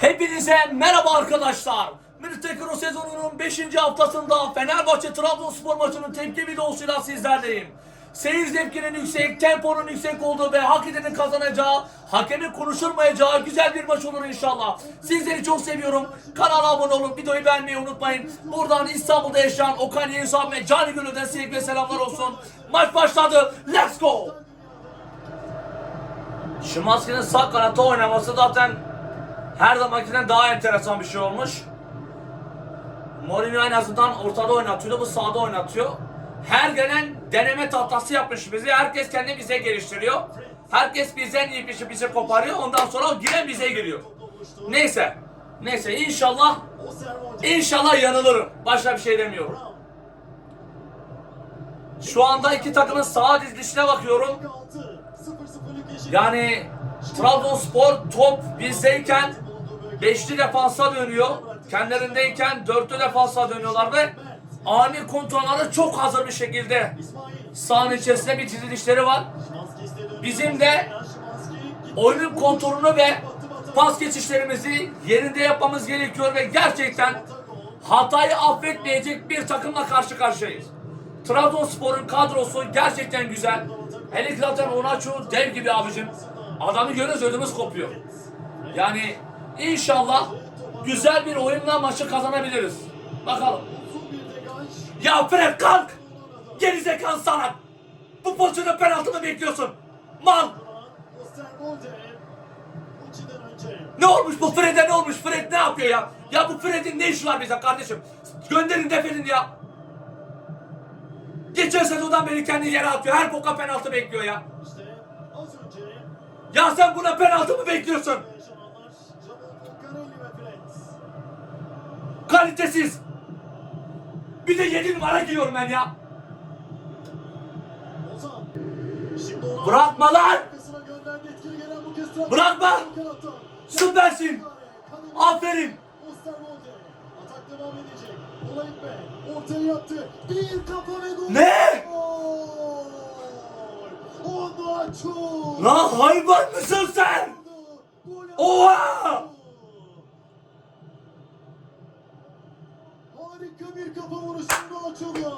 Hepinize merhaba arkadaşlar. Milli sezonunun 5. haftasında Fenerbahçe Trabzonspor maçının tepki videosuyla sizlerleyim. Seyir zevkinin yüksek, temponun yüksek olduğu ve hak edenin kazanacağı, hakemin konuşulmayacağı güzel bir maç olur inşallah. Sizleri çok seviyorum. Kanala abone olun, videoyu beğenmeyi unutmayın. Buradan İstanbul'da yaşayan Okan Yeniçam ve Cani Gönül'den sevgi ve selamlar olsun. Maç başladı. Let's go! Şimanski'nin sağ kanatta oynaması zaten her zamankinden daha enteresan bir şey olmuş. Mourinho en azından ortada oynatıyordu, bu sağda oynatıyor. Her gelen deneme tahtası yapmış bizi. Herkes kendi bize geliştiriyor. Herkes bizden iyi bir şey bize koparıyor. Ondan sonra giren bize giriyor. Neyse. Neyse inşallah inşallah yanılırım. Başka bir şey demiyorum. Şu anda iki takımın sağ dizilişine bakıyorum. Yani Trabzonspor top bizdeyken beşli defansa dönüyor. Kendilerindeyken dörtlü defansa dönüyorlar ve ani kontrolları çok hazır bir şekilde sahanın içerisinde bir dizilişleri var. Bizim de oyunun kontrolünü ve pas geçişlerimizi yerinde yapmamız gerekiyor ve gerçekten hatayı affetmeyecek bir takımla karşı karşıyayız. Trabzonspor'un kadrosu gerçekten güzel. Hele zaten Onaçu dev gibi abicim. Adamı görüyoruz ödümüz kopuyor. Yani inşallah güzel bir oyunla maçı kazanabiliriz. Bakalım. Ya Fred kalk! Gerizekalı salak! Bu pozisyonda penaltı mı bekliyorsun? Mal! Ne olmuş bu Fred'e ne olmuş? Fred ne yapıyor ya? Ya bu Fred'in ne işi var bize kardeşim? Gönderin defedin ya. Geçen sezondan beri kendi yere atıyor. Her boka penaltı bekliyor ya. Ya sen buna penaltı mı bekliyorsun? Kalitesiz. Bir de 7 numara giyiyorum ben ya. Bırakma lan! Bırakma! Süpersin! Aferin! Ne? Lan hayvan mısın sen? Oha! Harika bir kafa vuruşunda açılıyor.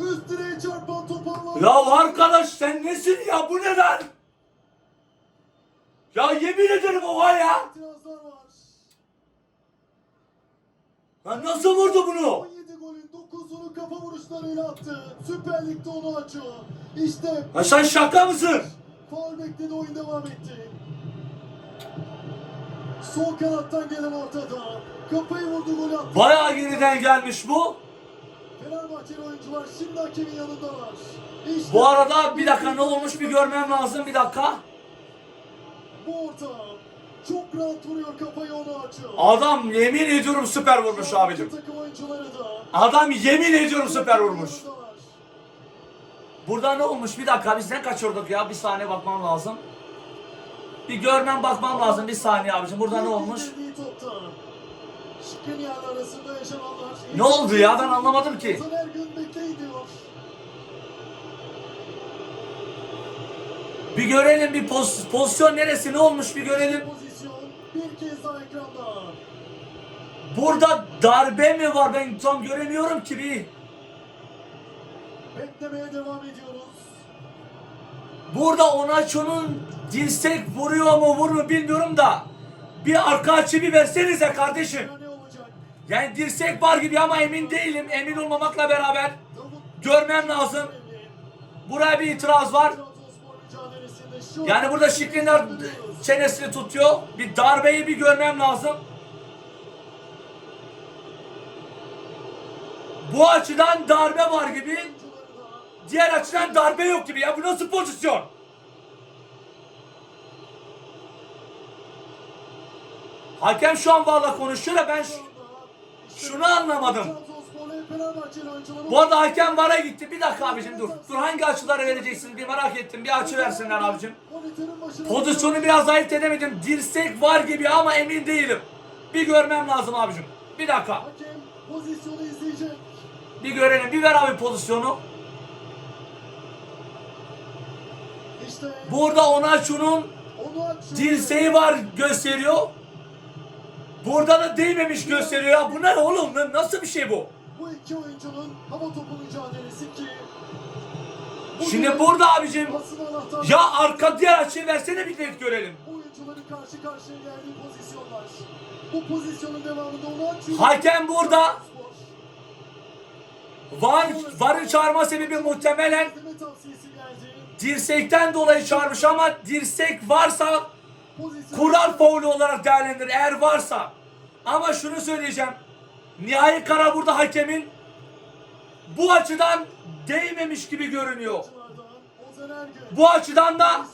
Üst direğe çarpan toparlan. Ya arkadaş sen nesin ya bu ne lan? Ya yemin ederim oha ya. İtirazlar var. Lan nasıl vurdu bunu? 17 golün 9'unu kafa vuruşlarıyla attı. Süper Lig'de onu açıyor. İşte Ya sen şaka mısın? Faul bekledi oyun devam etti. Sol kanattan gelen ortada. Kafayı vurdu gol attı. Bayağı yeniden gelmiş bu. Fenerbahçeli oyuncular şimdi hakemin yanındalar. İşte Bu arada bir dakika ne olmuş bir görmem lazım bir dakika. Bu orta. Çok rahat vuruyor kafayı onu açıyor. Adam yemin ediyorum süper vurmuş abicim. Adam yemin ediyorum süper vurmuş. Burada ne olmuş bir dakika biz ne kaçırdık ya bir saniye bakmam lazım. Bir görmem bakmam lazım bir saniye abicim burada ne olmuş? Ne oldu ya? Ben anlamadım ki. Bir görelim bir poz- pozisyon neresi ne olmuş bir görelim. Burada darbe mi var ben tam göremiyorum ki bir. Beklemeye devam ediyoruz. Burada Onaço'nun dirsek vuruyor mu vurmuyor bilmiyorum da. Bir arka açı bir versenize kardeşim. Yani dirsek var gibi ama emin değilim. Emin olmamakla beraber görmem lazım. Buraya bir itiraz var. Yani burada Şikrinyar çenesini tutuyor. Bir darbeyi bir görmem lazım. Bu açıdan darbe var gibi. Diğer açıdan darbe yok gibi ya. Bu nasıl pozisyon? Hakem şu an valla konuşuyor da ben ş- şunu anlamadım. Bu arada hakem vara gitti. Bir dakika abicim dur. Dur hangi açıları vereceksiniz bir merak ettim. Bir açı versinler abicim. Pozisyonu biraz ayırt edemedim. Dirsek var gibi ama emin değilim. Bir görmem lazım abicim. Bir dakika. Hakem pozisyonu izleyecek. Bir görelim. Bir ver abi pozisyonu. İşte Burada Onaçu'nun dirseği var gösteriyor. Burada da değmemiş gösteriyor ya. Bu ne oğlum? Nasıl bir şey bu? Bu iki oyuncunun hava topu mücadelesi ki Şimdi burada abicim ya arka diğer açıyı versene bir net görelim. oyuncuların karşı karşıya geldiği pozisyonlar. Bu pozisyonun devamında onu açıyor. Hakem burada. Var, varın çağırma sebebi muhtemelen. Dirsekten dolayı çağırmış ama dirsek varsa kural faulü olarak değerlendirir eğer varsa. Ama şunu söyleyeceğim. Nihai karar burada hakemin bu açıdan değmemiş gibi görünüyor. Bu açıdan da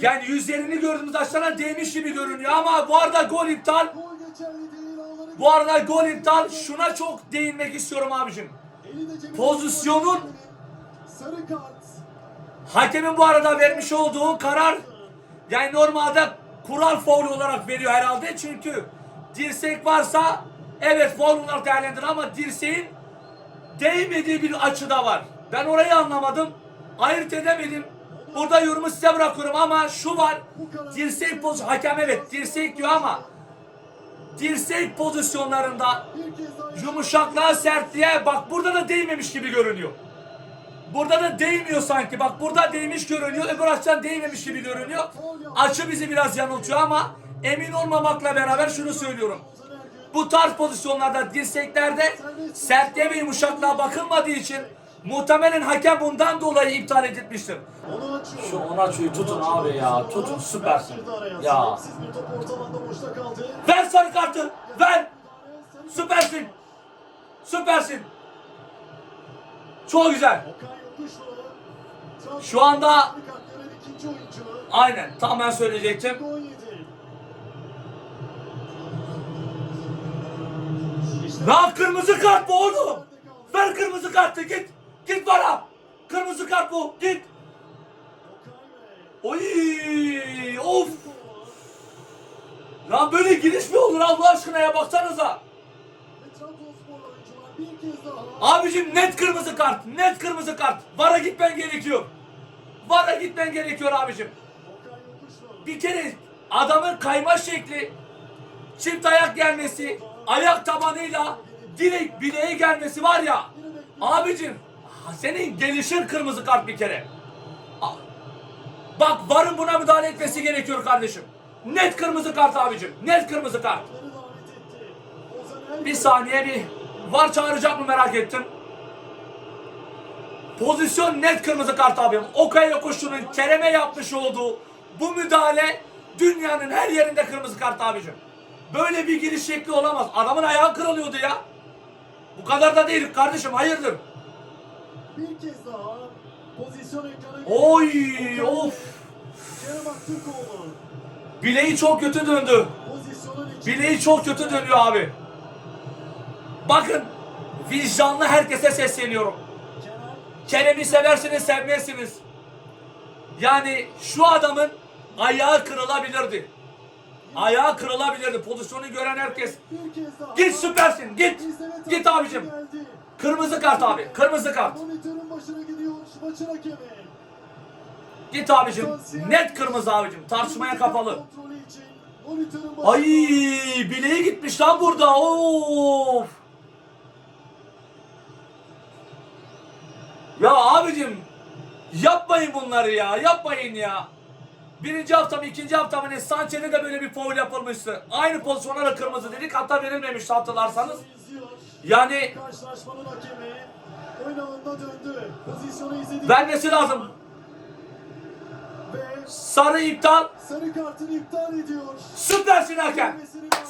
yani yüzlerini gördüğümüz açıdan değmiş gibi görünüyor ama bu arada gol iptal. Bu arada gol iptal. Şuna çok değinmek istiyorum abicim. Pozisyonun-. Hakemin bu arada vermiş olduğu karar yani normalde kural faul olarak veriyor herhalde çünkü dirsek varsa evet faul olarak değerlendirir ama dirseğin değmediği bir açıda var. Ben orayı anlamadım. Ayırt edemedim. Burada yorumu size bırakıyorum ama şu var. Dirsek pozisyon hakem evet dirsek diyor ama dirsek pozisyonlarında yumuşaklığa sertliğe bak burada da değmemiş gibi görünüyor. Burada da değmiyor sanki. Bak burada değmiş görünüyor. Öbür açıdan değmemiş gibi görünüyor. Açı bizi biraz yanıltıyor ama emin olmamakla beraber şunu söylüyorum. Bu tarz pozisyonlarda dirseklerde sertliğe ve yumuşaklığa bakılmadığı için muhtemelen hakem bundan dolayı iptal edilmiştir. Şu Onaçu'yu tutun abi ya. Tutun süpersin. Ya. Ver sarı kartı. Ver. Süpersin. Süpersin. Çok güzel. Şu anda aynen tam ben söyleyecektim. Ya kırmızı kart bu oğlum. Ver kırmızı kartı git. Git bana. Kırmızı kart bu. Git. Oy of. Lan böyle giriş mi olur Allah aşkına ya baksanıza. Abicim net kırmızı kart. Net kırmızı kart. Vara gitmen gerekiyor. Vara gitmen gerekiyor abicim. Bir kere adamın kayma şekli, çift ayak gelmesi, ayak tabanıyla direkt bileğe gelmesi var ya. Abicim senin gelişin kırmızı kart bir kere. Bak varın buna müdahale etmesi gerekiyor kardeşim. Net kırmızı kart abicim. Net kırmızı kart. Bir saniye bir var çağıracak mı merak ettim. Pozisyon net kırmızı kart abim. Okay Yokuşlu'nun Kerem'e yapmış olduğu bu müdahale dünyanın her yerinde kırmızı kart abicim. Böyle bir giriş şekli olamaz. Adamın ayağı kırılıyordu ya. Bu kadar da değil kardeşim hayırdır. Bir kez daha pozisyon ekrana Oy of. Bileği çok kötü döndü. Bileği çok kötü dönüyor abi. Bakın vicdanlı herkese sesleniyorum. Kerem. Kerem'i seversiniz, sevmezsiniz. Yani şu adamın ayağı kırılabilirdi. Ayağı kırılabilirdi. Pozisyonu gören herkes. Git süpersin, git. Git abicim. Kırmızı kart abi, kırmızı kart. Git abicim. Net kırmızı abicim. Tartışmaya kapalı. Ay bileği gitmiş lan burada. Of. Ya abicim yapmayın bunları ya. Yapmayın ya. Birinci hafta mı ikinci hafta mı ne Sanchez'e de böyle bir foul yapılmıştı. Aynı pozisyona da kırmızı dedik hatta verilmemişti hatırlarsanız. Yani vermesi lazım. Sarı iptal. sarı kartını iptal ediyor. Süpersin hakem.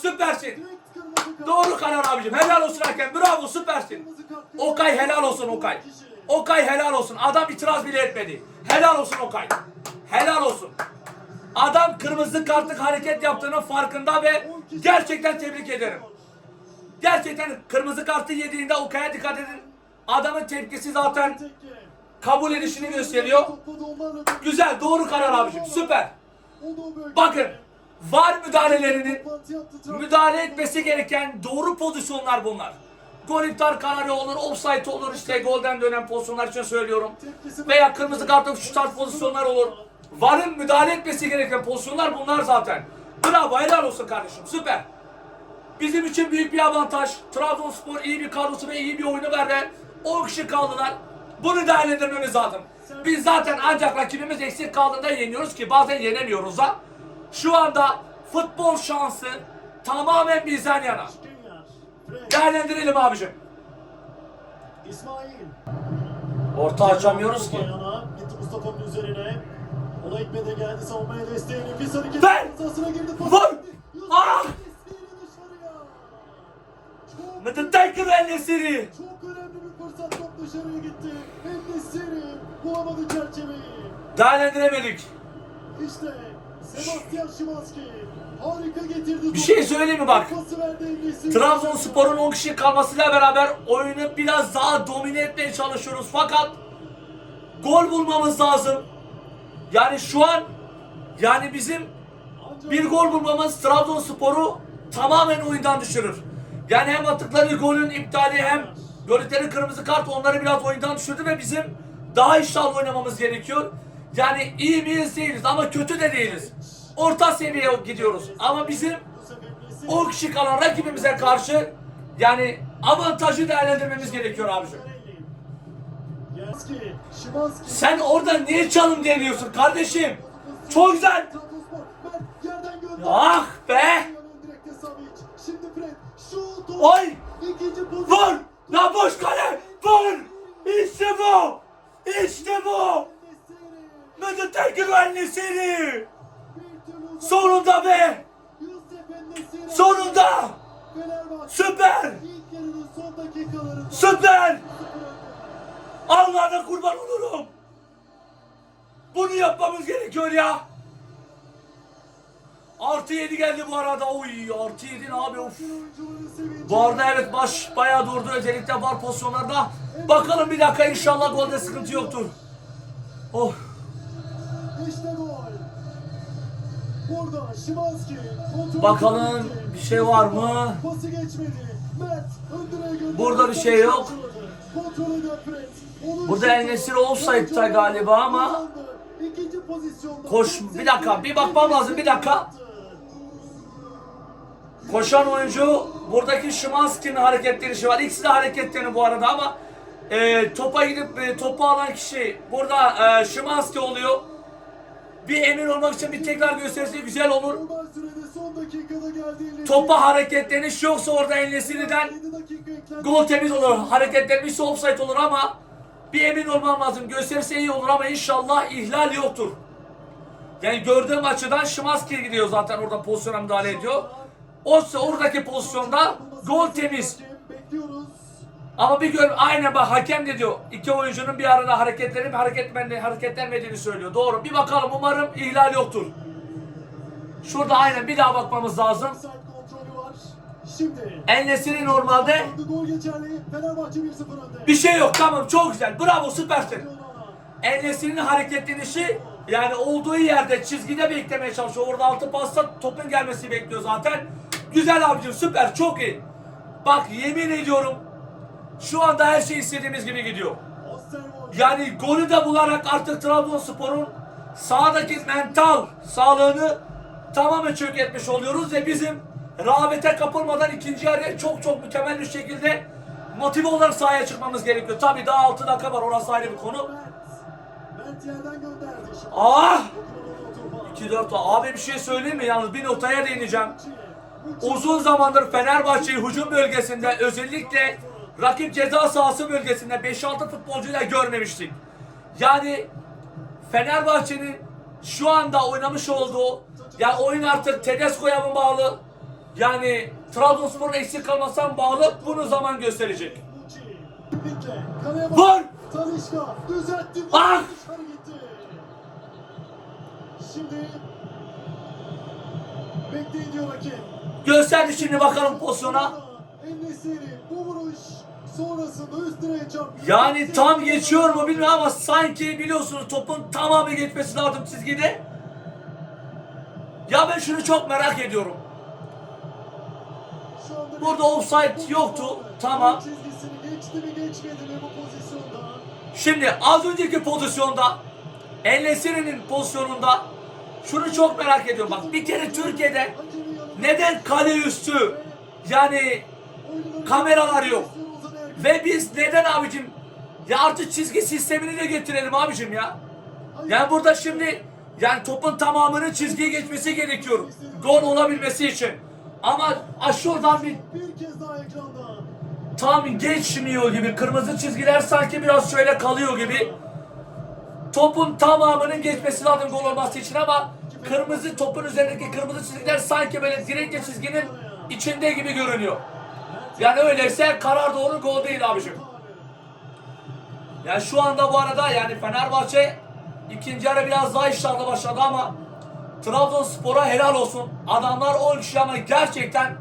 Süpersin. Doğru karar abicim. Helal olsun hakem. Bravo süpersin. Okay helal olsun Okay. Okay helal olsun. Adam itiraz bile etmedi. Helal olsun Okay. Helal olsun. Adam kırmızı kartlık hareket yaptığının farkında ve gerçekten tebrik ederim. Gerçekten kırmızı kartı yediğinde Okay'a dikkat edin. Adamın tepkisi zaten kabul edişini gösteriyor. Güzel doğru karar abicim süper. Bakın var müdahalelerinin müdahale etmesi gereken doğru pozisyonlar bunlar. Gol iptal kararı olur, offside olur işte golden dönen pozisyonlar için söylüyorum. Veya kırmızı kartlık şu tarz pozisyonlar olur. Varın müdahale etmesi gereken pozisyonlar bunlar zaten. Bravo helal olsun kardeşim süper. Bizim için büyük bir avantaj. Trabzonspor iyi bir kadrosu ve iyi bir oyunu verdi. 10 kişi kaldılar. Bunu değerlendirmemiz lazım. Biz zaten ancak rakibimiz eksik kaldığında yeniyoruz ki bazen yenemiyoruz da. Şu anda futbol şansı tamamen bizden yana. Değerlendirelim abicim. İsmail. Orta açamıyoruz ki. Gitti Mustafa'nın üzerine. Ola de geldi savunmaya desteği. Nefis hareket. Ver! Sahasına girdi. pas Vur! Ah! Nesiri dışarıya. Çok, Mehmet Aykır ve Nesiri. çok önemli bir fırsat top dışarıya gitti. Nesiri bulamadı çerçeveyi. Değerlendiremedik. İşte Sebastian getirdi. Bir şey söyleyeyim mi bak? Trabzonspor'un 10 kişi kalmasıyla beraber oyunu biraz daha domine etmeye çalışıyoruz. Fakat gol bulmamız lazım. Yani şu an yani bizim bir gol bulmamız Trabzonspor'u tamamen oyundan düşürür. Yani hem attıkları golün iptali hem gördükleri kırmızı kart onları biraz oyundan düşürdü ve bizim daha iştahlı oynamamız gerekiyor. Yani iyi miyiz değiliz ama kötü de değiliz. Orta seviyeye gidiyoruz. Ama bizim Bu sefer Nesiri- 10 kişi kalan rakibimize karşı yani avantajı değerlendirmemiz gerekiyor abicim. Sen orada niye çalım deniyorsun kardeşim? Çok güzel. Ah be! Oy! Vur! La boş kale! Vur! İşte bu! İşte bu! Nesiri. Mehmet Erkin Sonunda be! Sonunda! Süper! Süper! Allah'ına kurban olurum! Bunu yapmamız gerekiyor ya! Artı 7 geldi bu arada. Oy artı 7 abi of. Bu arada evet baş bayağı durdu özellikle var pozisyonlarda. Bakalım bir dakika inşallah golde sıkıntı yoktur. Oh. Bakalım bir şey var mı? Burada bir şey yok. Burada. El Nesiri offside'da galiba ama-. Koş, bir dakika, bir bakmam lazım, bir dakika. Koşan oyuncu buradaki Şimanski'nin hareketleri var. İkisi de hareketlerini bu arada ama e, topa gidip e, topu alan kişi burada e, Şimanski oluyor. Bir emin olmak için bir tekrar gösterisi güzel olur. Topa hareketleniş yoksa orada El Nesiri'den 7 dakika eklendi. gol temiz olur. Hareketlenmişse offside olur ama bir emin olmam lazım. Gösterisi iyi olur ama inşallah ihlal yoktur. Yani gördüğüm açıdan Şimanski gidiyor zaten orada pozisyona müdahale ediyor. Oysa oradaki pozisyonda gol temiz. Ama bir gör aynen bak hakem de diyor. İki oyuncunun bir arada hareketlenip hareketlenmediğini, hareketlenmediğini söylüyor. Doğru. Bir bakalım umarım ihlal yoktur. Şurada aynen bir daha bakmamız lazım. Nesiri normalde Gol geçerli. Fenerbahçe 1-0 önde. bir şey yok tamam çok güzel bravo süpersin. Enes'in hareketlenişi yani olduğu yerde çizgide beklemeye çalışıyor. Orada altı pasta topun gelmesini bekliyor zaten. Güzel abicim süper çok iyi. Bak yemin ediyorum şu anda her şey istediğimiz gibi gidiyor. Yani golü de bularak artık Trabzonspor'un sahadaki mental sağlığını tamamen çökertmiş oluyoruz ve bizim rağbete kapılmadan ikinci yarıya çok çok mükemmel bir şekilde motive olarak sahaya çıkmamız gerekiyor. Tabii daha 6 dakika var orası ayrı bir konu. Ah! Dokunamadı o topa. 2-4 abi bir şey söyleyeyim mi? Yalnız bir notaya değineceğim. Uzun zamandır Fenerbahçe'yi hücum bölgesinde özellikle rakip ceza sahası bölgesinde 5-6 futbolcuyla görmemiştik. Yani Fenerbahçe'nin şu anda oynamış olduğu yani oyun artık Tedesco'ya mı bağlı? Yani Trabzonspor'un eksik kalmasına mı bağlı? Bunu zaman gösterecek. Vur! Talişka düzeltti. Ah! Şimdi bekleyin diyor hakem. Gösterdi şimdi bakalım pozisyona. Vuruş sonrasında üst direğe çarptı. Yani tam geçiyor mu bilmiyorum ama sanki biliyorsunuz topun tamamı geçmesi lazım çizgide. Ya ben şunu çok merak ediyorum. Burada offside yoktu, tamam. Çizgisini geçti mi geçmedi mi bu pozisyonda? Şimdi az önceki pozisyonda El Nesiri'nin pozisyonunda şunu çok merak ediyorum. Bak bir kere Türkiye'de neden kale üstü Yani kameralar yok. Ve biz neden abicim? Ya artık çizgi sistemini de getirelim abicim ya. Yani burada şimdi yani topun tamamının çizgiye geçmesi gerekiyor. Gol olabilmesi için. Ama aşı oradan bir Bir kez daha ekranda. tam geçmiyor gibi. Kırmızı çizgiler sanki biraz şöyle kalıyor gibi. Topun tamamının geçmesi lazım gol olması için ama kırmızı topun üzerindeki kırmızı çizgiler sanki böyle direkte çizginin içinde gibi görünüyor. Yani öyleyse karar doğru gol değil abicim. Yani şu anda bu arada yani Fenerbahçe ikinci yarı biraz daha iştahlı başladı ama Trabzonspor'a helal olsun. Adamlar 10 kişi ama gerçekten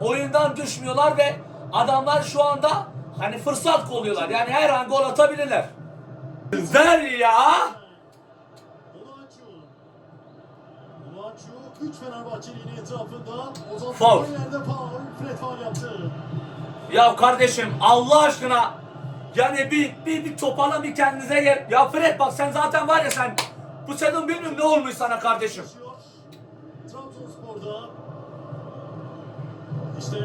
oyundan düşmüyorlar ve adamlar şu anda hani fırsat kolluyorlar. Yani her an gol atabilirler. Ver ya! 3 Fenerbahçeli etrafında. Ozan Fol. yerde faul. Fred faul yaptı. Ya kardeşim Allah aşkına yani bir, bir, bir toparla bir kendinize gel. Ya Fred bak sen zaten var ya sen bu sezon bilmiyorum ne olmuş sana kardeşim. Trabzonspor'da işte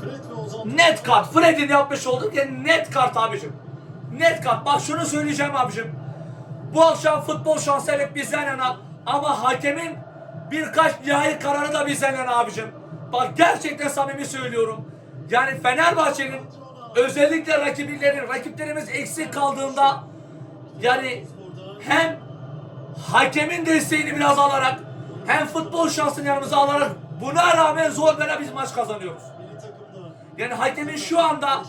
Fred ve Ozan Net kart. Fred'in yapmış olduk ya net kart abicim. Net kart. Bak şunu söyleyeceğim abicim. Bu akşam futbol şansı hep bizden yana ama hakemin birkaç nihai kararı da bizden yana abicim. Bak gerçekten samimi söylüyorum. Yani Fenerbahçe'nin özellikle rakipleri, rakiplerimiz eksik kaldığında yani hem hakemin desteğini biraz alarak hem futbol şansını yanımıza alarak buna rağmen zor bela biz maç kazanıyoruz. Yani hakemin şu anda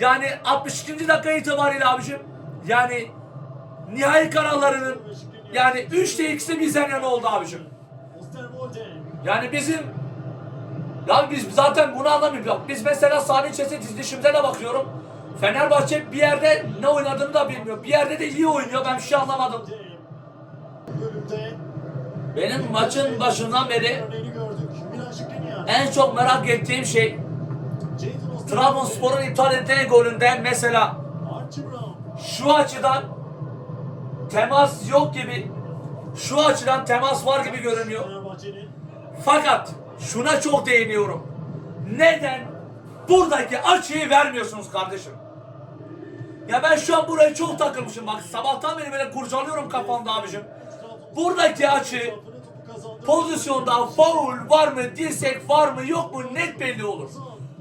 yani 62. dakika itibariyle abicim yani nihai kararlarının yani 3'te 2'si bizden yana oldu abicim. Yani bizim ya biz zaten bunu anlamıyoruz. Biz mesela saha içerisinde dizilişimize de bakıyorum. Fenerbahçe bir yerde ne oynadığını da bilmiyor. Bir yerde de iyi oynuyor. Ben bir şey anlamadım. Benim maçın başından beri en çok merak ettiğim şey. Trabzonspor'un iptal ettiği golünde mesela şu açıdan temas yok gibi şu açıdan temas var gibi görünüyor. Fakat şuna çok değiniyorum. Neden buradaki açıyı vermiyorsunuz kardeşim? Ya ben şu an buraya çok takılmışım. Bak sabahtan beri böyle kurcalıyorum kafamda abicim. Buradaki açı pozisyonda faul var mı, dirsek var mı, yok mu net belli olur.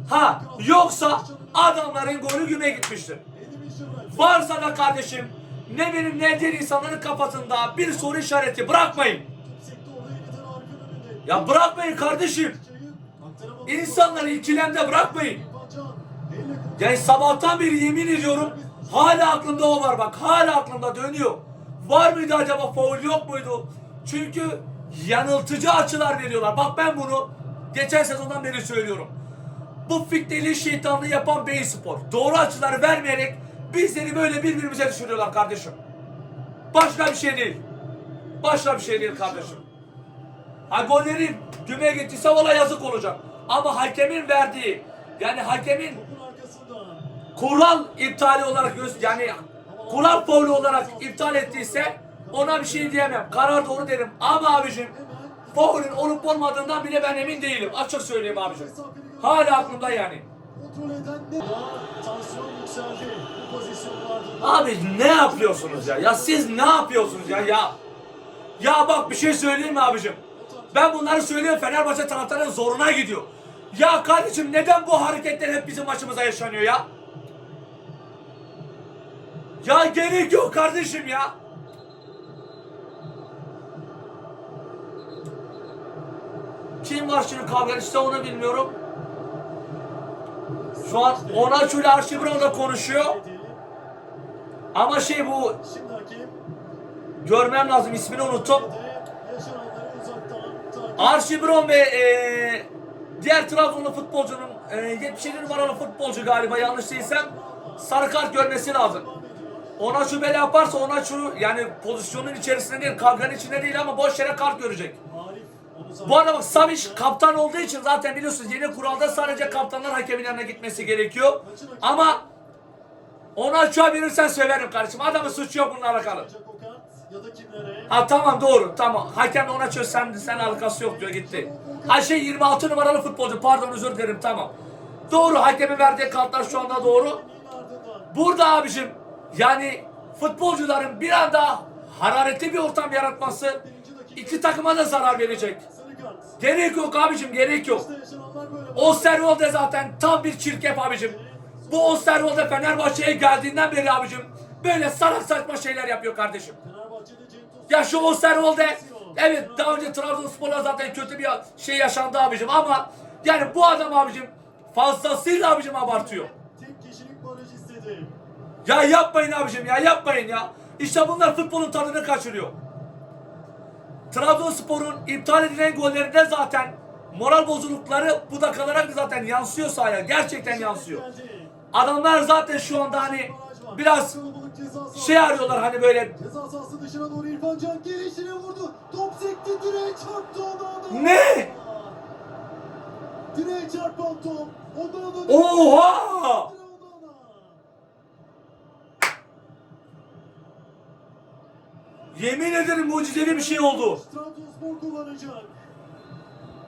Ha yoksa adamların golü güme gitmiştir. Varsa da kardeşim ne benim ne diğer insanların kafasında bir soru işareti bırakmayın. Ya bırakmayın kardeşim. İnsanları ikilemde bırakmayın. Yani sabahtan beri yemin ediyorum hala aklımda o var bak hala aklımda dönüyor. Var mıydı acaba faul yok muydu? Çünkü yanıltıcı açılar veriyorlar. Bak ben bunu geçen sezondan beri söylüyorum. Bu fitneli şeytanlığı yapan Beyin Spor. Doğru açıları vermeyerek bizleri böyle birbirimize düşürüyorlar kardeşim. Başka bir şey değil. Başka bir şey değil kardeşim. Ha golleri güme getirse valla yazık olacak. Ama hakemin verdiği yani hakemin kural iptali olarak göz yani kural faulü olarak iptal ettiyse ona bir şey diyemem. Karar doğru derim. Ama abicim faulün olup olmadığından bile ben emin değilim. Açık söyleyeyim abicim. Hala aklımda yani. Abi ne yapıyorsunuz ya? Ya siz ne yapıyorsunuz ya? Ya ya bak bir şey söyleyeyim mi abicim? Ben bunları söylüyorum Fenerbahçe taraftarının zoruna gidiyor. Ya kardeşim neden bu hareketler hep bizim maçımıza yaşanıyor ya? Ya gerek yok kardeşim ya. Kim var şimdi kavga işte onu bilmiyorum. Şu an Onaçu ile Arşibron da konuşuyor. Ama şey bu görmem lazım ismini unuttum. Arşibron ve eee diğer Trabzonlu futbolcunun eee 77 numaralı futbolcu galiba yanlış değilsem sarı kart görmesi lazım. Ona şu böyle yaparsa ona şu yani pozisyonun içerisinde değil kavganın içinde değil ama boş yere kart görecek. Bu arada bak Savic kaptan olduğu için zaten biliyorsunuz yeni kuralda sadece kaptanlar hakemin yanına gitmesi gerekiyor. Ama ona şu verirsen söverim kardeşim. Adamın suçu yok bununla alakalı. Ha tamam doğru tamam. Hakem ona çöz sen, sen alakası yok diyor gitti. Ha şey 26 numaralı futbolcu pardon özür dilerim tamam. Doğru hakemin verdiği kartlar şu anda doğru. Burada abicim yani futbolcuların bir anda hararetli bir ortam yaratması iki takıma da zarar verecek. Gerek yok abicim gerek yok. Osterwolde zaten tam bir çirkef abicim. Bu Osterwolde Fenerbahçe'ye geldiğinden beri abicim böyle salak saçma şeyler yapıyor kardeşim. Ya şu Osterwolde evet daha önce Trabzonspor'la zaten kötü bir şey yaşandı abicim ama yani bu adam abicim fazlasıyla abicim abartıyor. Tek kişilik baraj istedi. Ya yapmayın abicim ya yapmayın ya. İşte bunlar futbolun tadını kaçırıyor. Trabzonspor'un iptal edilen gollerinde zaten moral bozuklukları bu dakikalara zaten yansıyor sahaya. Gerçekten yansıyor. Adamlar zaten şu anda hani biraz. Şey arıyorlar hani böyle Ceza sahası dışına doğru İrfan Can gelişine vurdu. Top sekti direğe çarptı ona da. Ne? Direğe çarpan top. Ondan da Oha! Yemin ederim mucizevi bir şey oldu. Trabzonspor kullanacak.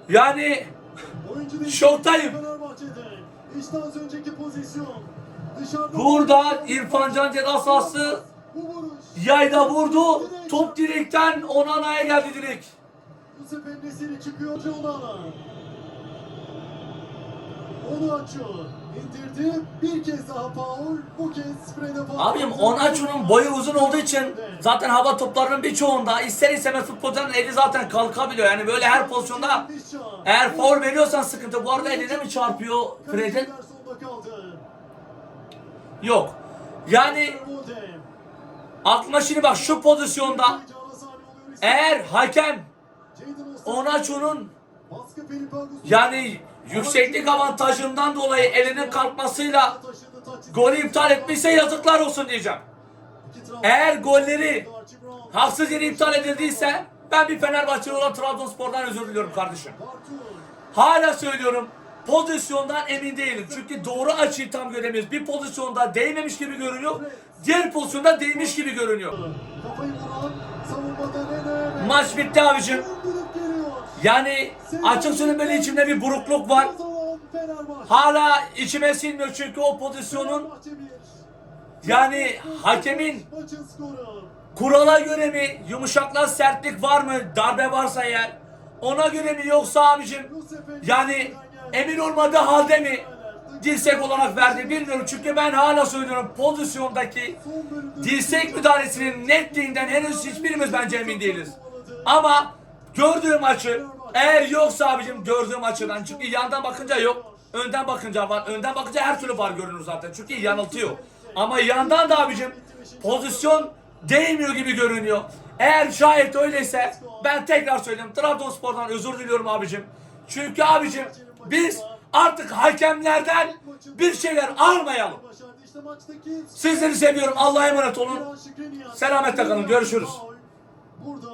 Yani Şoktayım. İşte az önceki pozisyon. Dışarıda Burada İrfan Can ceza sahası yayda vurdu. Top direkten Onana'ya geldi direkt. Bu sefer Nesiri çıkıyor Onana. Onu açıyor. İndirdi. Bir kez daha faul. Bu kez Fred'e faul. Abim Onaçu'nun boyu uzun olduğu için zaten hava toplarının birçoğunda ister istemez futbolcunun eli zaten kalkabiliyor. Yani böyle her pozisyonda eğer faul veriyorsan sıkıntı. Bu arada eline mi çarpıyor Fred'in? Yok. Yani aklıma şimdi bak şu pozisyonda eğer hakem Osterwolde. Onaçu'nun yani yükseklik avantajından dolayı elinin kalkmasıyla golü iptal etmişse yazıklar olsun diyeceğim. Eğer golleri haksız yere iptal edildiyse ben bir Fenerbahçeli olan Trabzonspor'dan özür diliyorum kardeşim. Hala söylüyorum pozisyondan emin değilim. Çünkü doğru açıyı tam göremiyoruz. Bir pozisyonda değmemiş gibi görünüyor. Diğer pozisyonda değmiş gibi görünüyor. Maç bitti abicim. Yani açık böyle içimde bir burukluk var. Hala içime sinmiyor çünkü o pozisyonun yani hakemin kurala göre mi yumuşaklar sertlik var mı darbe varsa eğer ona göre mi yoksa abicim yani emin olmadığı halde mi dirsek olarak verdi bilmiyorum çünkü ben hala söylüyorum pozisyondaki dirsek müdahalesinin netliğinden henüz hiçbirimiz bence emin değiliz. Ama gördüğüm açı eğer yoksa abicim gördüğüm açıdan çünkü yandan bakınca yok. Önden bakınca var. Önden bakınca her türlü var görünür zaten. Çünkü yanıltıyor. Ama yandan da abicim pozisyon değmiyor gibi görünüyor. Eğer şayet öyleyse ben tekrar söyleyeyim. Trabzonspor'dan özür diliyorum abicim. Çünkü abicim biz artık hakemlerden bir şeyler almayalım. Sizleri seviyorum. Allah'a emanet olun. Selametle kalın, görüşürüz. Burada